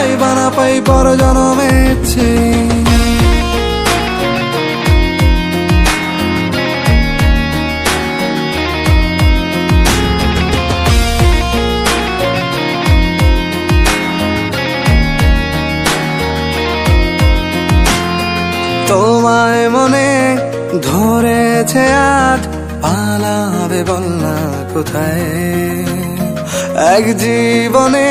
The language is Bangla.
পাই বা না পাই পর জনমে তোমায় মনে ধরেছে আজ, পালাবে বলনা কোথায়? এক জীবনে